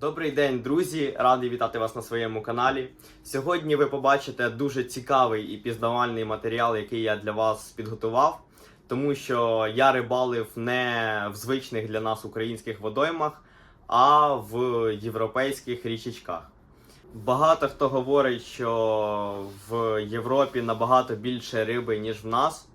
Добрий день, друзі! Радий вітати вас на своєму каналі. Сьогодні ви побачите дуже цікавий і пізнавальний матеріал, який я для вас підготував, тому що я рибалив не в звичних для нас українських водоймах, а в європейських річечках. Багато хто говорить, що в Європі набагато більше риби, ніж в нас.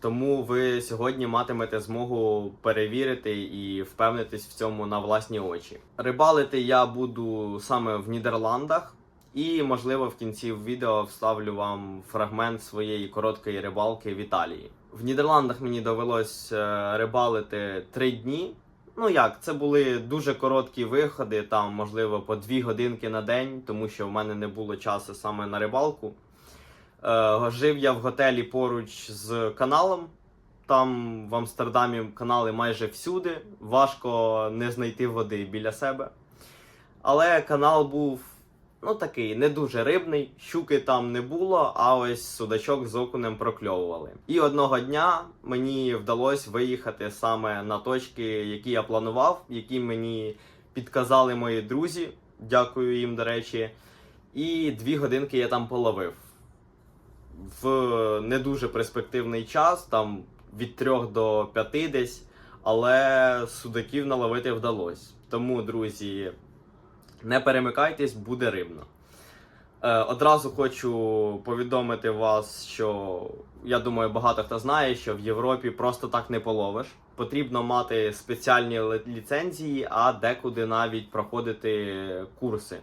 Тому ви сьогодні матимете змогу перевірити і впевнитись в цьому на власні очі. Рибалити я буду саме в Нідерландах, і можливо в кінці відео вставлю вам фрагмент своєї короткої рибалки в Італії. В Нідерландах мені довелось е, рибалити три дні. Ну як, це були дуже короткі виходи, там можливо по дві годинки на день, тому що в мене не було часу саме на рибалку. Е, Жив я в готелі поруч з каналом. Там в Амстердамі канали майже всюди. Важко не знайти води біля себе. Але канал був ну такий не дуже рибний, щуки там не було, а ось судачок з окунем прокльовували. І одного дня мені вдалося виїхати саме на точки, які я планував, які мені підказали мої друзі. Дякую їм, до речі. І дві годинки я там половив в не дуже перспективний час, там від 3 до 5 десь, але судаків наловити вдалося. Тому, друзі, не перемикайтесь, буде рибно. Е, одразу хочу повідомити вас, що я думаю, багато хто знає, що в Європі просто так не половиш. Потрібно мати спеціальні ліцензії, а декуди навіть проходити курси.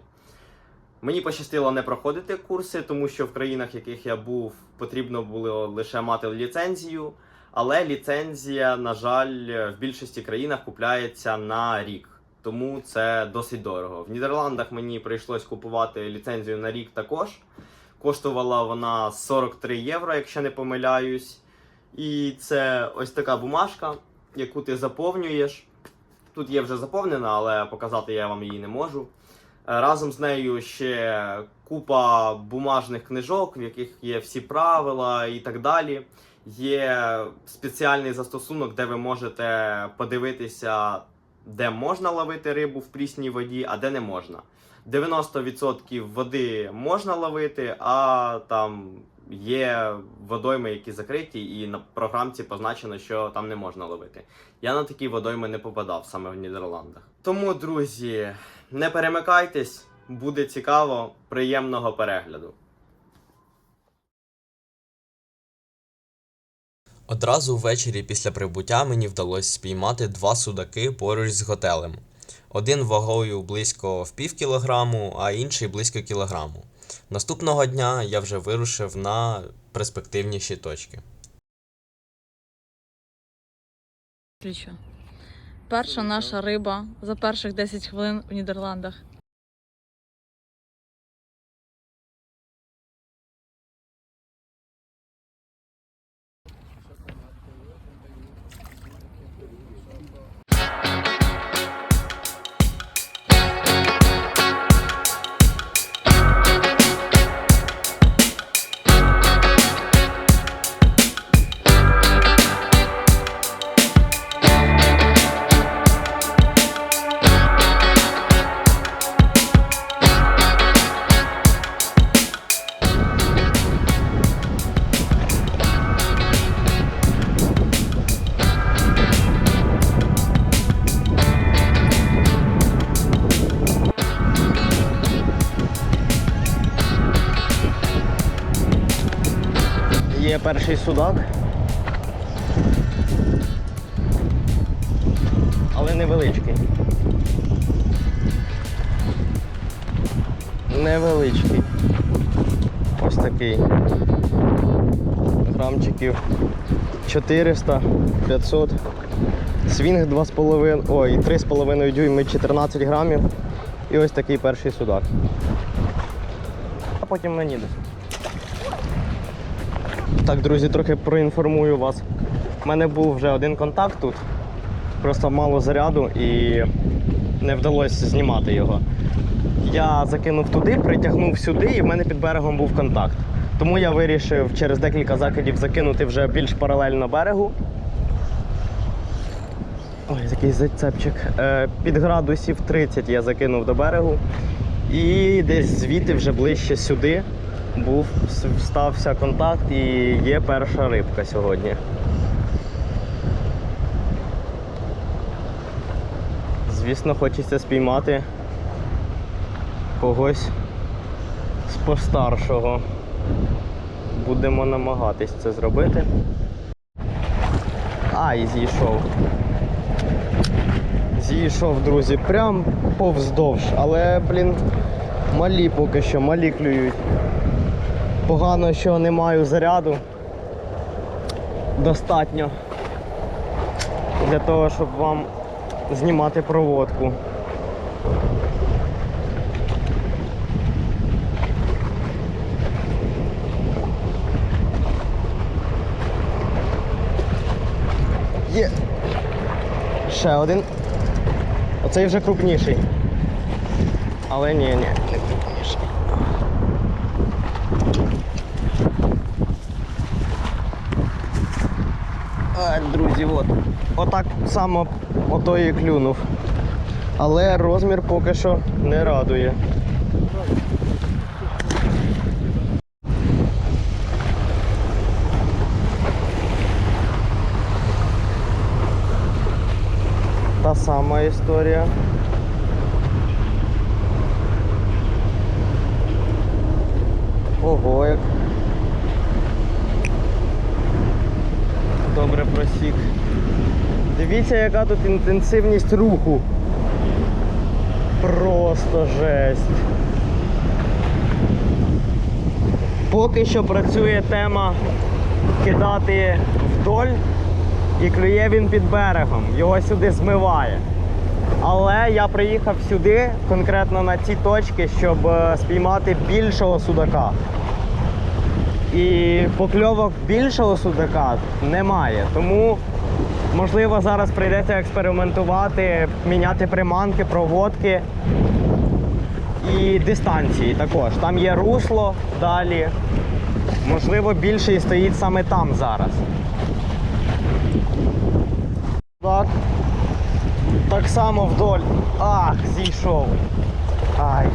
Мені пощастило не проходити курси, тому що в країнах, в яких я був, потрібно було лише мати ліцензію. Але ліцензія, на жаль, в більшості країнах купляється на рік, тому це досить дорого. В Нідерландах мені прийшлось купувати ліцензію на рік також. Коштувала вона 43 євро, якщо не помиляюсь. І це ось така бумажка, яку ти заповнюєш. Тут є вже заповнена, але показати я вам її не можу. Разом з нею ще купа бумажних книжок, в яких є всі правила і так далі. Є спеціальний застосунок, де ви можете подивитися, де можна ловити рибу в прісній воді, а де не можна. 90% води можна ловити, а там є водойми, які закриті, і на програмці позначено, що там не можна ловити. Я на такі водойми не попадав саме в Нідерландах. Тому, друзі, не перемикайтесь, буде цікаво, приємного перегляду. Одразу ввечері після прибуття мені вдалося спіймати два судаки поруч з готелем. Один вагою близько в пів кілограму, а інший близько кілограму. Наступного дня я вже вирушив на перспективніші точки. Ключо. Перша наша риба за перших 10 хвилин у Нідерландах. Перший судак. Але невеличкий. Невеличкий. Ось такий. Грамчиків 400, 500. Свінг 2,5, ой, 3,5 дюйми 14 грамів. І ось такий перший судак. А потім мені десь. Так, друзі, трохи проінформую вас. У мене був вже один контакт тут, просто мало заряду і не вдалося знімати його. Я закинув туди, притягнув сюди, і в мене під берегом був контакт. Тому я вирішив через декілька закидів закинути вже більш паралельно берегу. Ой, який зацепчик. Е, під градусів 30 я закинув до берегу. І десь звідти вже ближче сюди був, стався контакт і є перша рибка сьогодні. Звісно, хочеться спіймати когось з постаршого. Будемо намагатись це зробити. А, і зійшов. Зійшов, друзі, прям повздовж, але, блін, малі поки що, малі клюють. Погано, що не маю заряду. Достатньо для того, щоб вам знімати проводку. Є. Ще один. Оцей вже крупніший. Але ні, ні, не крупніший. А, друзі, от. Отак само ото і клюнув. Але розмір поки що не радує. Та сама історія. Ого, як. Добре просік. Дивіться, яка тут інтенсивність руху. Просто жесть. Поки що працює тема кидати вдоль і клює він під берегом, його сюди змиває. Але я приїхав сюди, конкретно на ці точки, щоб е, спіймати більшого судака. І покльовок більшого судака немає. Тому, можливо, зараз прийдеться експериментувати, міняти приманки, проводки і дистанції також. Там є русло далі. Можливо, більший стоїть саме там зараз. Так. Так само вдоль. Ах, зійшов. Ай.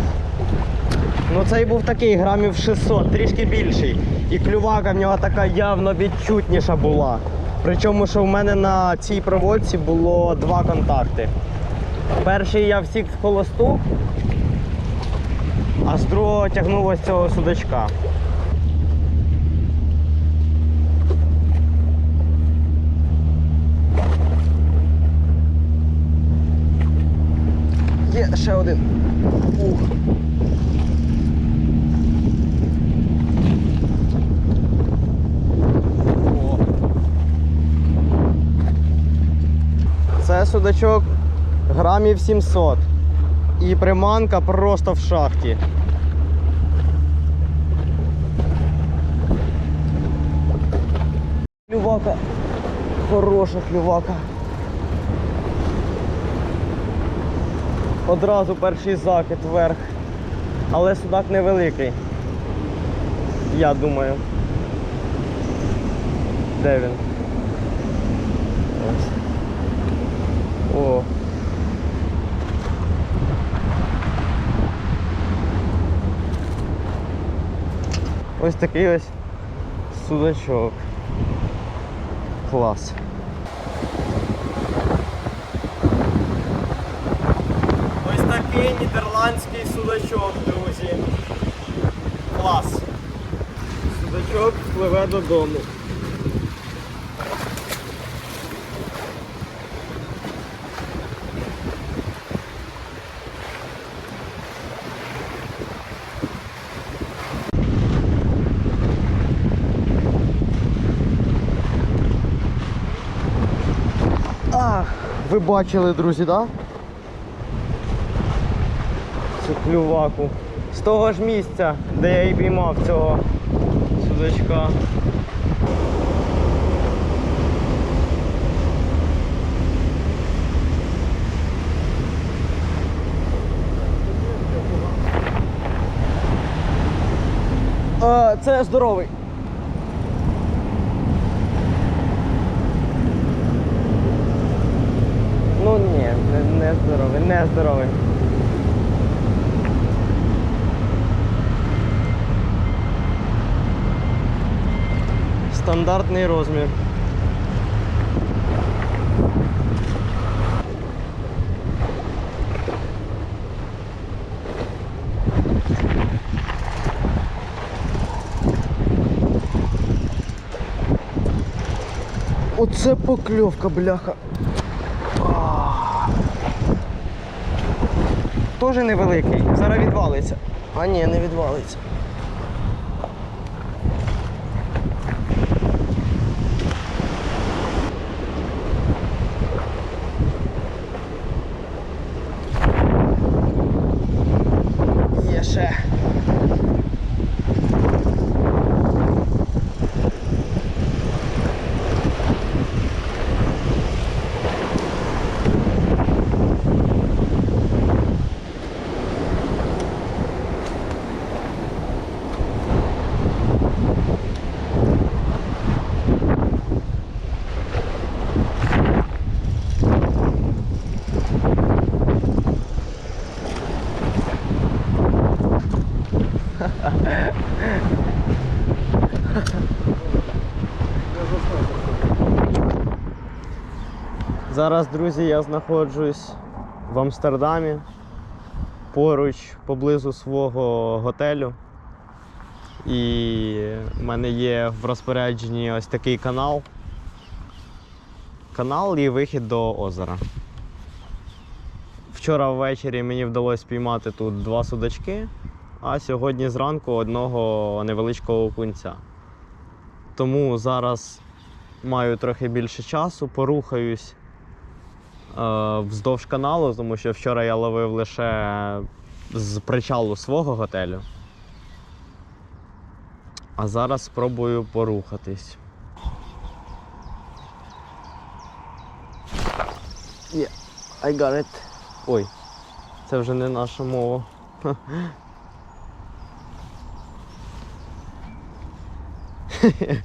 Ну цей був такий грамів 600, трішки більший. І клювака в нього така явно відчутніша була. Причому, що в мене на цій проводці було два контакти. Перший я всік в холосту, а з другого тягнув ось цього судачка. Є ще один. Ух. Це судачок грамів 700. І приманка просто в шахті. Клювака. Хороша клювака. Одразу перший закид вверх. Але судак невеликий. Я думаю. Де він? Ось. О. Ось такий ось судачок. Клас. Ось такий нідерландський судачок, друзі. Клас. Судачок пливе додому. Ви бачили, друзі, так? Да? Цю клюваку. З того ж місця, де я і піймав цього судачка. Е, Це здоровий. Ну не, не здоровий, не здоровий. Стандартний розмір. Оце покльовка, бляха. Тоже невеликий. Зараз відвалиться. А ні, не відвалиться. Є ще. Зараз, друзі, я знаходжусь в Амстердамі поруч поблизу свого готелю. І в мене є в розпорядженні ось такий канал. Канал і вихід до озера. Вчора ввечері мені вдалося піймати тут два судачки, а сьогодні зранку одного невеличкого окунця. Тому зараз маю трохи більше часу, порухаюсь е, вздовж каналу, тому що вчора я ловив лише з причалу свого готелю. А зараз спробую порухатись. Yeah, I got it. Ой, це вже не наша мова.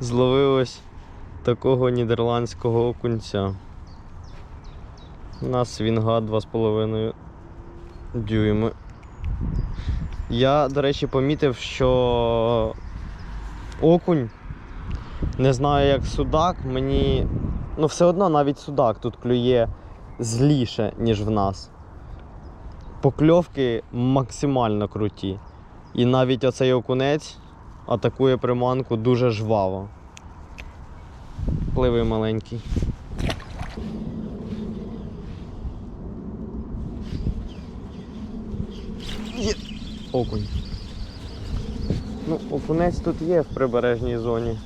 Зловив ось такого нідерландського окунця. У нас вінга 2,5 дюйми. Я, до речі, помітив, що окунь, не знаю як судак, мені. Ну, все одно навіть судак тут клює зліше, ніж в нас. Покльовки максимально круті. І навіть оцей окунець атакує приманку дуже жваво. Пливи маленький. Є. Окунь. Ну, окунець тут є в прибережній зоні.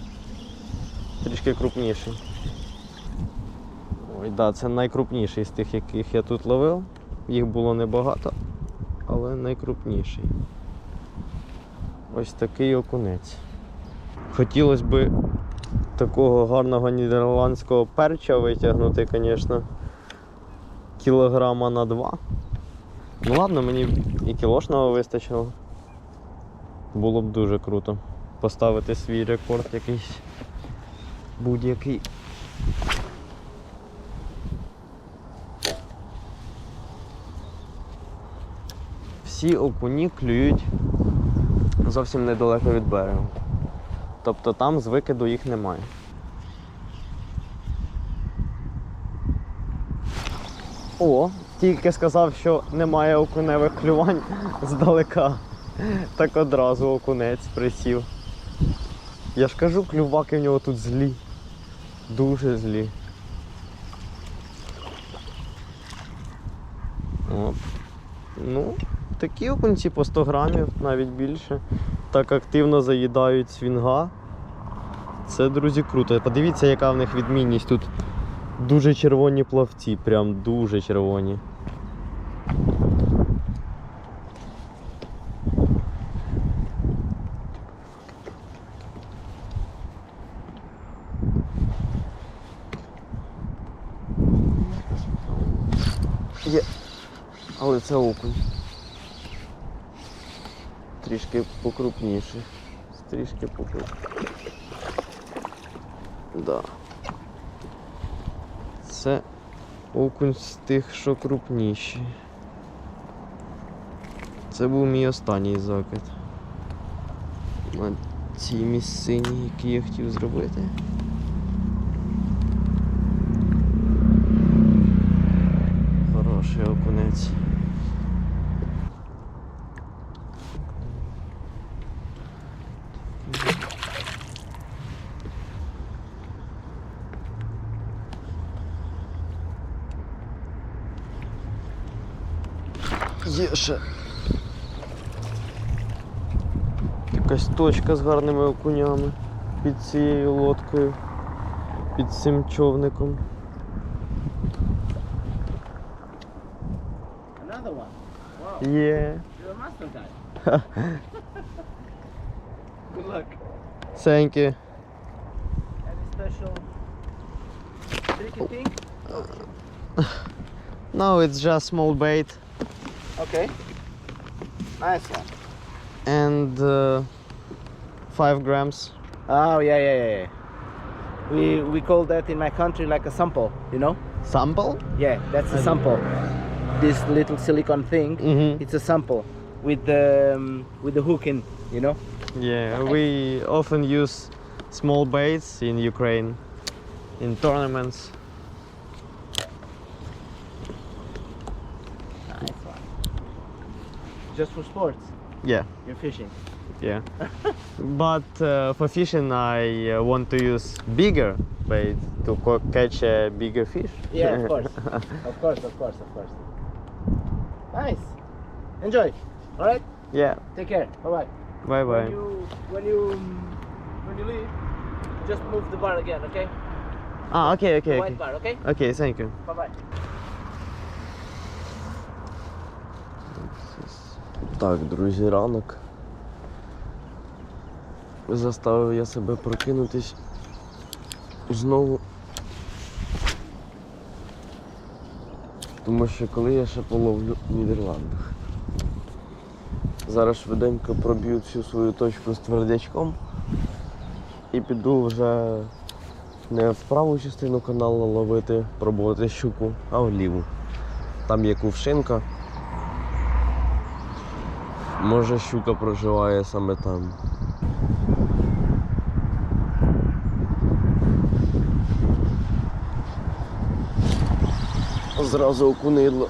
Трішки крупніший. Ой, да, це найкрупніший з тих, яких я тут ловив. Їх було небагато, але найкрупніший. Ось такий окунець. Хотілося б такого гарного нідерландського перча витягнути, звісно, кілограма на два. Ну ладно, мені і кілошного вистачило. Було б дуже круто поставити свій рекорд якийсь будь-який. Всі окуні клюють зовсім недалеко від берегу. Тобто там з викиду їх немає. О, тільки сказав, що немає окуневих клювань здалека. Так одразу окунець присів. Я ж кажу, клюваки в нього тут злі. Дуже злі. От. Ну, такі окунці по 100 грамів, навіть більше. Так активно заїдають свінга. Це, друзі, круто. Подивіться, яка в них відмінність. Тут дуже червоні плавці, прям дуже червоні. Є. Але це окунь. Трішки покрупніше. Трішки покрупніший. Да. Це Окунь з тих, що крупніші. Це був мій останній закид. На цій місцині, який я хотів зробити. Хороший окунець. Ще якась точка з гарними окунями під цією лодкою, під цим човником. Є. guy. Good luck. Thank you. Any special tricky thing? No, it's just small bait Okay. Nice one. and uh, five grams. Oh yeah, yeah, yeah, yeah. We we call that in my country like a sample, you know? Sample? Yeah, that's a sample. This little silicone thing, Mm-hmm. it's a sample with the um, with the hook in, you know? Yeah, we often use small baits in Ukraine in tournaments. Nice one. Just for sports, Yeah, you're fishing. yeah. but uh, for fishing, I uh, want to use bigger bait to co- catch a bigger fish. Yeah, of course. of course, of course, of course. Nice. Enjoy. All right. yeah. Take care. Bye bye. Bye bye. When you when you when you leave, just move the bar again, okay? Ah, okay, The okay, white okay. bar, okay? Okay, thank you. Bye bye Так, друзі, ранок. Заставив я себе прокинутись знову. Тому що коли я ще половлю в Нідерландах. Зараз швиденько проб'ю всю свою точку з твердячком і піду вже не в праву частину каналу ловити, пробувати щуку, а в ліву. Там є кувшинка. Може щука проживає саме там. Зразу окунило.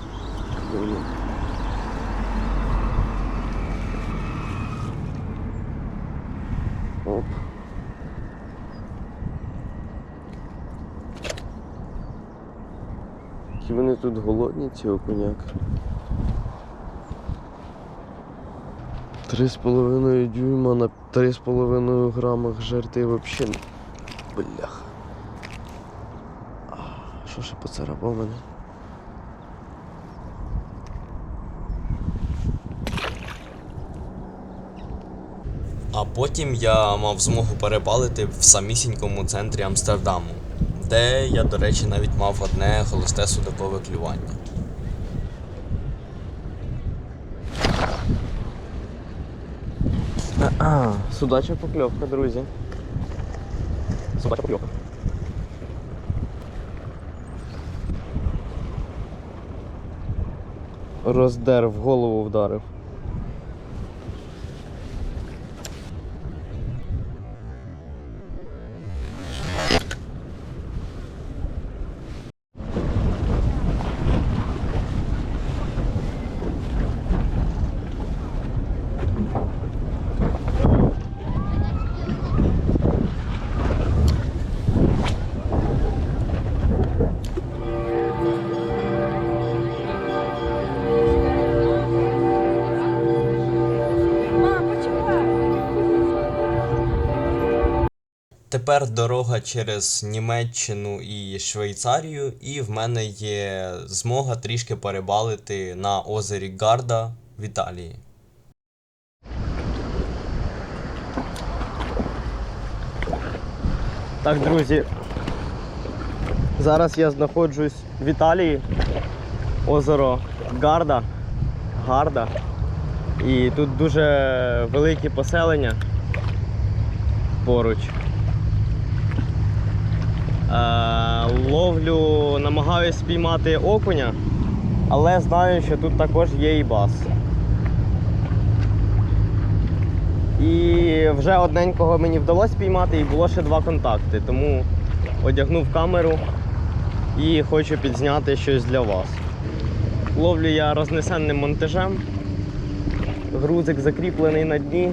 Оп. Які вони тут голодні, ці окуняки. Три з половиною дюйма на три з половиною грамах жерти вообще. Бляха. Що ще поцарапав мене? А потім я мав змогу перепалити в самісінькому центрі Амстердаму, де я, до речі, навіть мав одне холосте судакове клювання. А, судача покльовка, друзі. Судача покльовка. Роздер в голову вдарив. Тепер дорога через Німеччину і Швейцарію, і в мене є змога трішки перебалити на озері Гарда в Італії. Так, друзі. Зараз я знаходжусь в Італії. Озеро Гарда. Гарда. І тут дуже великі поселення поруч. Е, ловлю, намагаюсь спіймати окуня, але знаю, що тут також є і бас. І вже одненького мені вдалося спіймати, і було ще два контакти. Тому одягнув камеру і хочу підзняти щось для вас. Ловлю я рознесенним монтажем. Грузик закріплений на дні,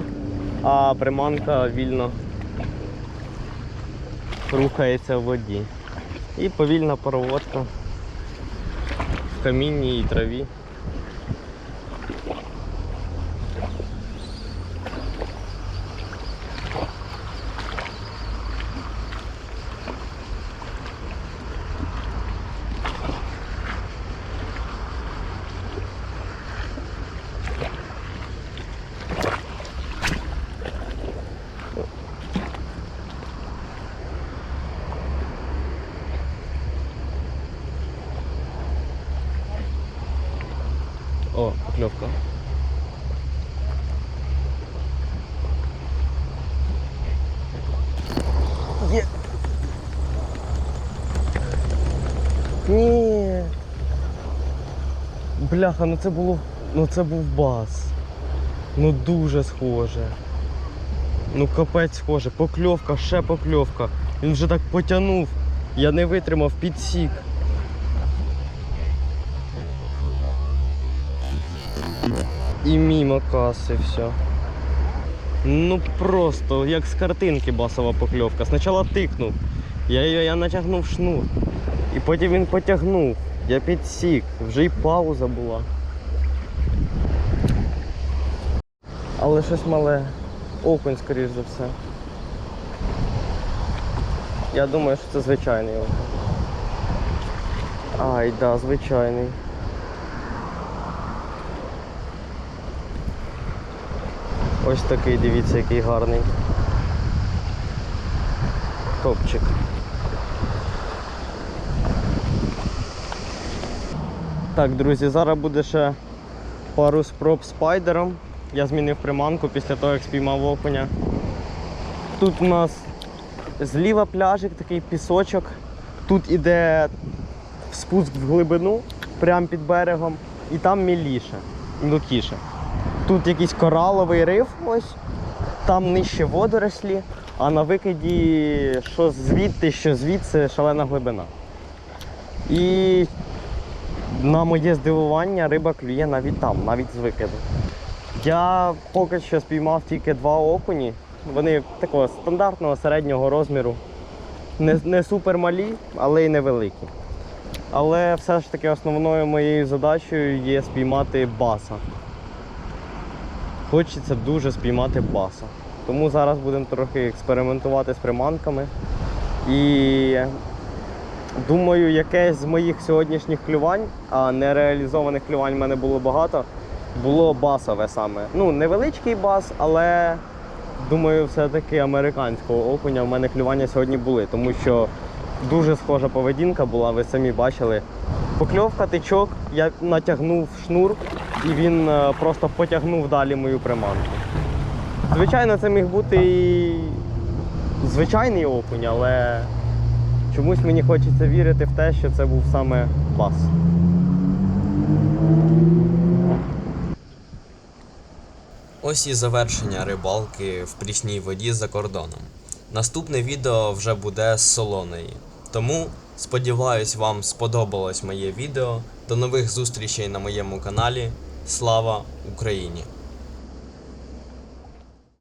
а приманка вільно рухається в воді. І повільна проводка в камінні і траві. О, покльовка. Є. Ні. Бляха, ну це було. Ну це був бас. Ну дуже схоже. Ну капець схоже. Покльовка, ще покльовка. Він вже так потягнув. Я не витримав підсік. І мимо каси все. Ну просто, як з картинки басова покльовка. Спочатку тикнув. Я, я, я натягнув шнур. І потім він потягнув. Я підсік. Вже й пауза була. Але щось мале. Окунь, скоріш за все. Я думаю, що це звичайний окунь. Ай, да, звичайний. Ось такий, дивіться, який гарний. Топчик. Так, друзі, зараз буде ще пару спроб спайдером. Я змінив приманку після того, як спіймав окуня. Тут у нас зліва пляжик, такий пісочок. Тут іде спуск в глибину, прямо під берегом, і там міліше, мілкіше. Тут якийсь кораловий риф, ось, там нижче водорослі, а на викиді що звідти, що звідси шалена глибина. І на моє здивування риба клює навіть там, навіть з викиду. Я поки що спіймав тільки два окуні. Вони такого стандартного середнього розміру. Не, не супер малі, але й невеликі. Але все ж таки основною моєю задачею є спіймати баса. Хочеться дуже спіймати баса. Тому зараз будемо трохи експериментувати з приманками. І думаю, якесь з моїх сьогоднішніх клювань, а нереалізованих клювань в мене було багато, було басове саме. Ну, невеличкий бас, але думаю, все-таки американського окуня в мене клювання сьогодні були, тому що дуже схожа поведінка була, ви самі бачили. Покльовка, тичок, я натягнув шнур і він е, просто потягнув далі мою приманку. Звичайно, це міг бути і звичайний окунь, але чомусь мені хочеться вірити в те, що це був саме бас. Ось і завершення рибалки в прісній воді за кордоном. Наступне відео вже буде з солоної. Тому сподіваюсь, вам сподобалось моє відео. До нових зустрічей на моєму каналі. Слава Україні!